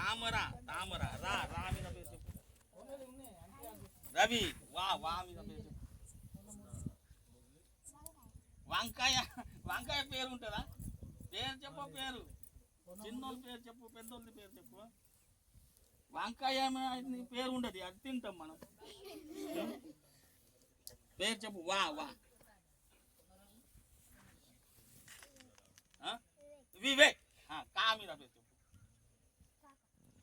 తామర తామర రా రా మీద పేరు చెప్పు రవి వా వా మీద పేరు చెప్పు వంకాయ వంకాయ పేరు ఉంటుందా? పేరు చెప్పు పేరు. చిన్నోళ్ళ పేరు చెప్పు పెద్దోళ్ళ పేరు చెప్పు. వంకాయ పేరు ఉండదు అది తింటాం మనం. పేరు చెప్పు వా వా. వివేక్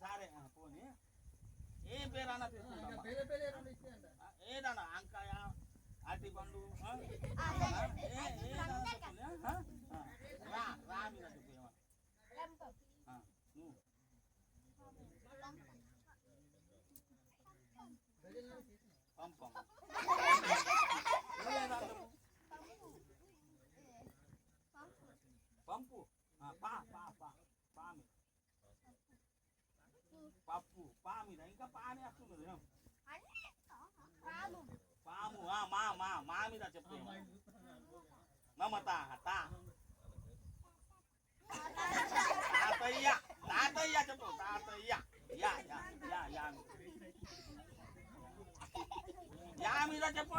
సరే పోనీ ఏం పేరు అన్న తీసుకుంటామా ఆ, ఏదన్నా అంకాయ అరటి పండు ఆ? ఆ, ఏ పా పా పా పా మీద పప్పు పా మీద ఇంకా పానే వస్తుంది ఏం? పాము ఆ, మా మా మా మీద చెప్పు మమత తా తాతయ్య తాతయ్య చెప్పు తాతయ్య యా యా యా యా యా మీద చెప్పు